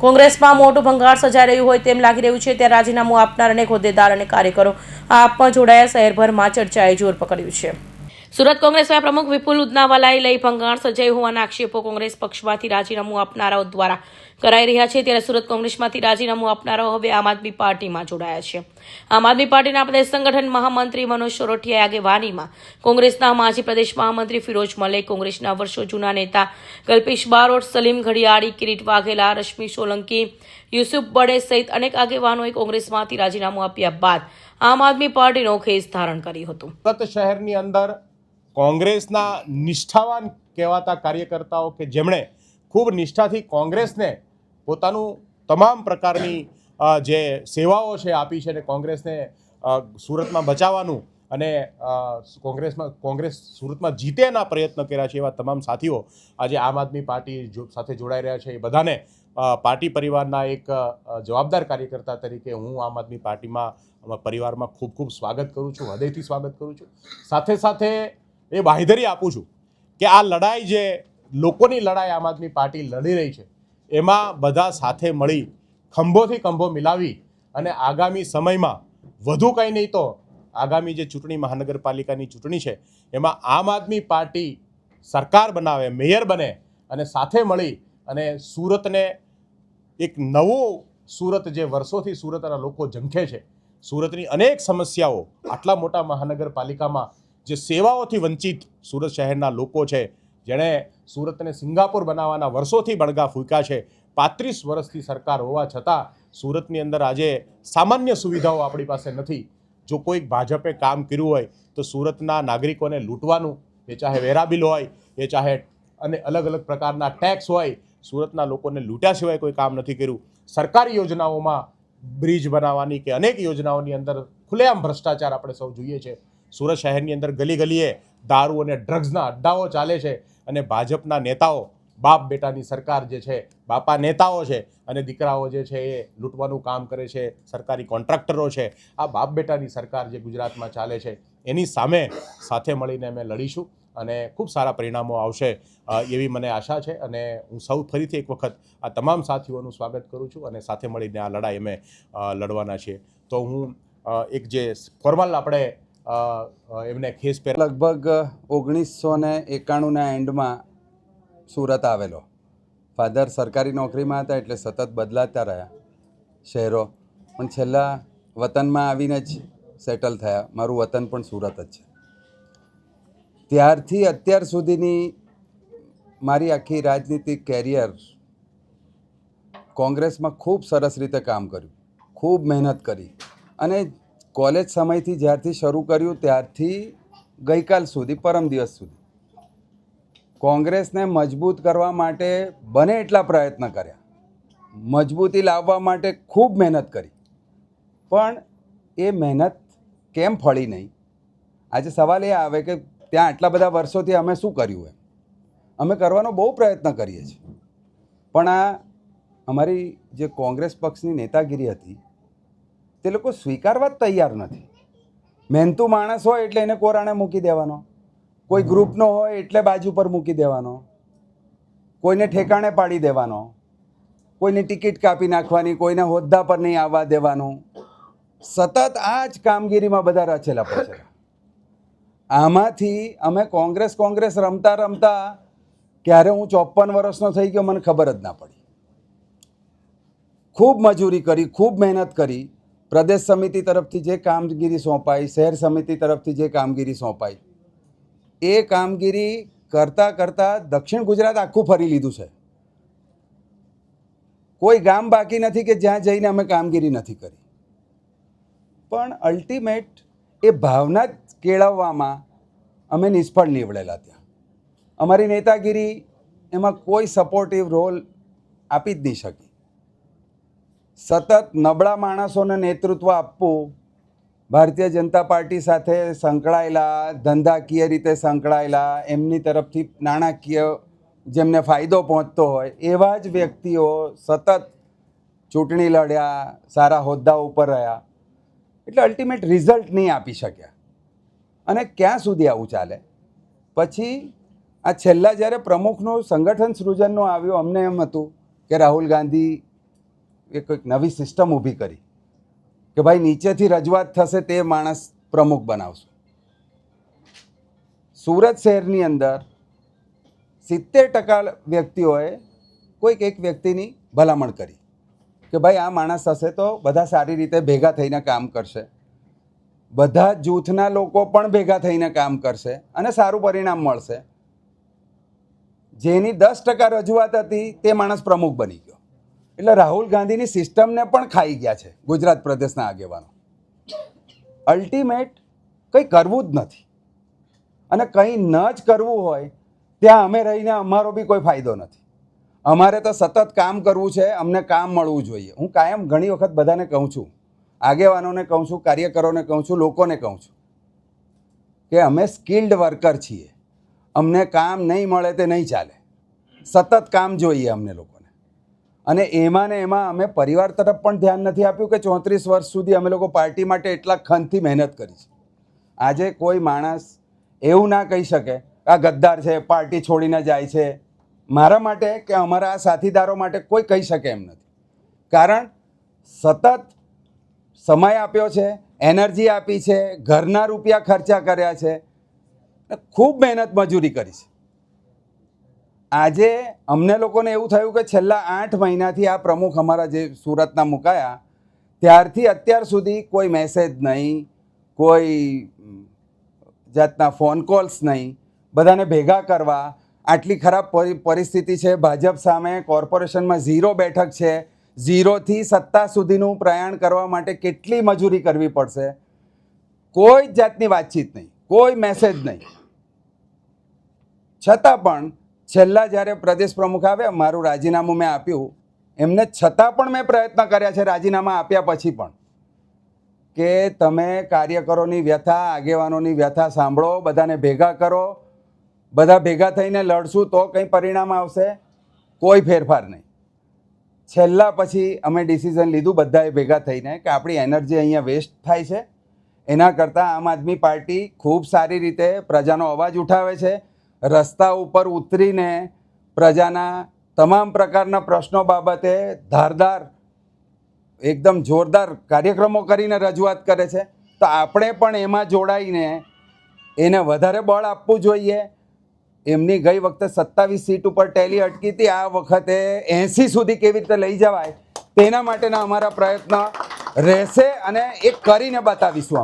કોંગ્રેસમાં મોટું ભંગાર સજાઈ રહ્યું હોય તેમ લાગી રહ્યું છે. ત્યાં રાજીનામું આપનાર અનેક હોદ્દેદાર અને કાર્યકરો આ આપમાં જોડાયા. શહેરભરમાં ચર્ચાએ જોર પકડ્યું છે. સુરત કોંગ્રેસના પ્રમુખ વિપુલ ઉદનાવાલાએ લઈ ભંગાણ સર્જાયું હોવાના આક્ષેપો કોંગ્રેસ પક્ષમાંથી રાજીનામું આપનારાઓ દ્વારા કરાઈ રહ્યા છે. ત્યારે સુરત કોંગ્રેસમાંથી રાજીનામું આપનારાઓ હવે આમ આદમી પાર્ટીમાં જોડાયા છે. આમ આદમી પાર્ટીના પ્રદેશ સંગઠન મહામંત્રી મનોજ સોરઠિયા આગેવાનીમાં કોંગ્રેસના માજી પ્રદેશ મહામંત્રી ફિરોજ મલે કોંગ્રેસના વર્ષો જૂના નેતા કલ્પેશ બારોટ, સલીમ ઘડિયાળી, કિરીટ વાઘેલા, રશ્મિ સોલંકી, યુસુફ બડે સહિત અનેક આગેવાનોએ કોંગ્રેસમાંથી રાજીનામું આપ્યા બાદ આમ આદમી પાર્ટીનો ખેસ ધારણ કર્યું હતું. શહેરની અંદર કોંગ્રેસના નિષ્ઠાવાન કહેવાતા કાર્યકર્તાઓ કે જેમણે ખૂબ નિષ્ઠાથી કોંગ્રેસને પોતાનું તમામ પ્રકારની જે સેવાઓ છે આપી છે અને કોંગ્રેસને સુરતમાં બચાવવાનું અને કોંગ્રેસમાં, કોંગ્રેસ સુરતમાં જીતેના પ્રયત્ન કર્યા છે એવા તમામ સાથીઓ આજે આમ આદમી પાર્ટી સાથે જોડાઈ રહ્યા છે. એ બધાને પાર્ટી પરિવારના એક જવાબદાર કાર્યકર્તા તરીકે હું આમ આદમી પાર્ટીમાં પરિવારમાં ખૂબ ખૂબ સ્વાગત કરું છું. હૃદયથી સ્વાગત કરું છું. સાથે સાથે એ બાંહેધરી આપું છું કે આ લડાઈ જે લોકોની લડાઈ આમ આદમી પાર્ટી લડી રહી છે, એમાં બધા સાથે મળી ખંભોથી ખંભો મિલાવી અને આગામી સમયમાં વધુ કંઈ નહીં તો આગામી જે ચૂંટણી મહાનગરપાલિકાની ચૂંટણી છે, એમાં આમ આદમી પાર્ટી સરકાર બનાવે, મેયર બને અને સાથે મળી અને સુરતને એક નવું સુરત જે વર્ષોથી સુરતના લોકો ઝંખે છે, સુરતની અનેક સમસ્યાઓ આટલા મોટા મહાનગરપાલિકામાં જે સેવાઓથી વંચિત સુરત શહેરના લોકો છે, જેણે સુરતને સિંગાપુર બનાવવાના વર્ષોથી બળગા ફૂંક્યા છે. પાંત્રીસ વર્ષથી સરકાર હોવા છતાં સુરતની અંદર આજે સામાન્ય સુવિધાઓ આપણી પાસે નથી. જો કોઈક ભાજપે કામ કર્યું હોય, તો સુરતના નાગરિકોને લૂંટવાનું, એ ચાહે વેરા બિલ હોય, એ ચાહે અને અલગ અલગ પ્રકારના ટેક્સ હોય, સુરતના લોકોને લૂંટ્યા સિવાય કોઈ કામ નથી કર્યું. સરકારી યોજનાઓમાં બ્રિજ બનાવવાની કે અનેક યોજનાઓની અંદર ખુલ્લેઆમ ભ્રષ્ટાચાર આપણે સૌ જોઈએ છે. સુરત શહેરની અંદર ગલી ગલીએ દારૂ અને ડ્રગ્સના અડ્ડાઓ ચાલે છે અને ભાજપના નેતાઓ, બાપ બેટાની સરકાર જે છે, બાપા નેતાઓ છે અને દીકરાઓ જે છે એ લૂંટવાનું કામ કરે છે, સરકારી કોન્ટ્રાક્ટરો છે, આ બાપ બેટાની સરકાર જે ગુજરાતમાં ચાલે છે, એની સામે સાથે મળીને અમે લડીશું અને ખૂબ સારા પરિણામો આવશે એવી મને આશા છે અને હું સૌ ફરીથી એક વખત આ તમામ સાથીઓનું સ્વાગત કરું છું અને સાથે મળીને આ લડાઈ અમે લડવાના છીએ. તો હું એક જે ફોર્મલ આપણે એમને ખેસ પહેર લગભગ ઓગણીસો ને એકાણુંના એન્ડમાં સુરત આવેલો. ફાધર સરકારી નોકરીમાં હતા એટલે સતત બદલાતા રહ્યા શહેરો. પણ છેલ્લા વતનમાં આવીને જ સેટલ થયા. મારું વતન પણ સુરત જ છે. ત્યારથી અત્યાર સુધીની મારી આખી રાજનીતિક કેરિયર કોંગ્રેસમાં ખૂબ સરસ રીતે કામ કર્યું. ખૂબ મહેનત કરી. અને કોલેજ સમયથી જ્યારથી શરૂ કર્યું ત્યારથી ગઈકાલ સુધી, પરમ દિવસ સુધી. કોંગ્રેસને મજબૂત કરવા માટે બને એટલા પ્રયત્ન કર્યા. મજબૂતી લાવવા માટે ખૂબ મહેનત કરી. પણ એ મહેનત કેમ ફળી નહીં? આજે સવાલ એ આવે કે ત્યાં આટલા બધા વર્ષોથી અમે શું કર્યું એમ? અમે કરવાનો બહુ પ્રયત્ન કરીએ છીએ. પણ આ અમારી જે કોંગ્રેસ પક્ષની નેતાગીરી હતી તે લોકો સ્વીકારવા જ તૈયાર નથી. મહેનતુ માણસ હોય એટલે એને કોરાણે મૂકી દેવાનો. કોઈ ગ્રુપનો હોય એટલે બાજુ પર મૂકી દેવાનો. કોઈને ઠેકાણે પાડી દેવાનો. કોઈની ટિકિટ કાપી નાખવાની, કોઈને હોદ્દા પર નહીં આવવા દેવાનું. સતત આ જ કામગીરીમાં બધા રચેલા પછેલા આમાંથી અમે કોંગ્રેસ કોંગ્રેસ રમતા રમતા ક્યારે હું ચોપન વર્ષનો થઈ ગયો મને ખબર જ ના પડી. ખૂબ મજૂરી કરી, ખૂબ મહેનત કરી. પ્રદેશ સમિતિ તરફથી જે કામગીરી સોંપાઈ, શહેર સમિતિ તરફથી જે કામગીરી સોંપાઈ, એ કામગીરી કરતાં કરતાં દક્ષિણ ગુજરાત આખું ફરી લીધું છે. કોઈ ગામ બાકી નથી કે જ્યાં જઈને અમે કામગીરી નથી કરી. પણ અલ્ટિમેટ એ ભાવના જ કેળવવામાં અમે નિષ્ફળ નીવડેલા ત્યાં. અમારી નેતાગીરી એમાં કોઈ સપોર્ટિવ રોલ આપી જ નહીં શકી. સતત નબળા માણસોને નેતૃત્વ આપવું, ભારતીય જનતા પાર્ટી સાથે સંકળાયેલા, ધંધાકીય રીતે સંકળાયેલા, એમની તરફથી નાણાકીય જેમને ફાયદો પહોંચતો હોય, એવા જ વ્યક્તિઓ સતત ચૂંટણી લડ્યા, સારા હોદ્દા ઉપર રહ્યા. એટલે અલ્ટિમેટ રિઝલ્ટ નહીં આપી શક્યા. અને ક્યાં સુધી આવું ચાલે? પછી આ છેલ્લા જ્યારે પ્રમુખનું સંગઠન સૃજનનું આવ્યું, અમને એમ હતું કે રાહુલ ગાંધી એ કોઈક નવી સિસ્ટમ ઊભી કરી કે ભાઈ નીચેથી રજૂઆત થશે તે માણસ પ્રમુખ બનાવશું. સુરત શહેરની અંદર સિત્તેર ટકા વ્યક્તિઓએ કોઈક એક વ્યક્તિની ભલામણ કરી કે ભાઈ આ માણસ હશે તો બધા સારી રીતે ભેગા થઈને કામ કરશે. બધા જૂથના લોકો પણ ભેગા થઈને કામ કરશે અને સારું પરિણામ મળશે. જેની દસ ટકા રજૂઆત હતી તે માણસ પ્રમુખ બની ગયો. એટલે રાહુલ ગાંધીની સિસ્ટમને પણ ખાઈ ગયા છે ગુજરાત પ્રદેશના આગેવાનો. અલ્ટિમેટ કંઈ કરવું જ નથી. અને કંઈ ન જ કરવું હોય, ત્યાં અમે રહીને અમારો બી કોઈ ફાયદો નથી. અમારે તો સતત કામ કરવું છે, અમને કામ મળવું જોઈએ. હું કાયમ ઘણી વખત બધાને કહું છું, આગેવાનોને કહું છું, કાર્યકરોને કહું છું, લોકોને કહું છું, કે અમે સ્કિલ્ડ વર્કર છીએ. અમને કામ નહીં મળે તે નહીં ચાલે. સતત કામ જોઈએ અમને લોકોને અને એમાં ને એમાં અમે પરિવાર તરફ પણ ધ્યાન નથી આપ્યું કે ચોત્રીસ વર્ષ સુધી અમે લોકો પાર્ટી માટે એટલા ખનથી મહેનત કરી છે. આજે કોઈ માણસ એવું ના કહી શકે, આ ગદ્દાર છે, પાર્ટી છોડીને જાય છે. મારા માટે કે અમારા સાથીદારો માટે કોઈ કહી શકે એમ નથી. કારણ સતત સમય આપ્યો છે, એનર્જી આપી છે, ઘરના રૂપિયા ખર્ચા કર્યા છે ખૂબ મહેનત મજૂરી કરી છે. આજે અમને લોકોને એવું થયું કે છેલ્લા આઠ મહિનાથી આ પ્રમુખ અમારા જે સુરતના મુકાયા, ત્યારથી અત્યાર સુધી કોઈ મેસેજ નહીં, કોઈ જાતના ફોન કોલ્સ નહીં, બધાને ભેગા કરવા, આટલી ખરાબ પરી- પરિસ્થિતિ છે, ભાજપ સામે કોર્પોરેશનમાં ઝીરો બેઠક છે, ઝીરોથી સત્તા સુધીનું પ્રયાણ કરવા માટે કેટલી મજૂરી કરવી પડશે? કોઈ જ જાતની વાતચીત નહીં, કોઈ મેસેજ નહીં. છતાં પણ છેલ્લા જ્યારે પ્રદેશ પ્રમુખ આવ્યા, મારું રાજીનામું મેં આપ્યું. એમને છતાં પણ મેં પ્રયત્ન કર્યા છે રાજીનામા આપ્યા પછી પણ. કે તમે કાર્યકરોની વ્યથા, આગેવાનોની વ્યથા સાંભળો, બધાને ભેગા કરો. બધા ભેગા થઈને લડશું તો કંઈ પરિણામ આવશે? કોઈ ફેરફાર નહીં. છેલ્લા પછી અમે ડિસિઝન લીધું બધાએ ભેગા થઈને કે આપણી એનર્જી અહીંયા વેસ્ટ થાય છે. એના કરતાં આમ આદમી પાર્ટી ખૂબ સારી રીતે પ્રજાનો અવાજ ઉઠાવે છે. રસ્તા ઉપર ઉતરીને પ્રજાના તમામ પ્રકારના પ્રશ્નો બાબતે ધારદાર, એકદમ જોરદાર કાર્યક્રમો કરીને રજૂઆત કરે છે. તો આપણે પણ એમાં જોડાઈને એને વધારે બળ આપવું જોઈએ. એમની ગઈ વખતે સત્તાવીસ સીટ ઉપર ટેલી અટકી હતી. આ વખતે એંસી સુધી કેવી રીતે લઈ જવાય તેના માટેના અમારા પ્રયત્ન રહેશે અને એ કરીને બતાવીશું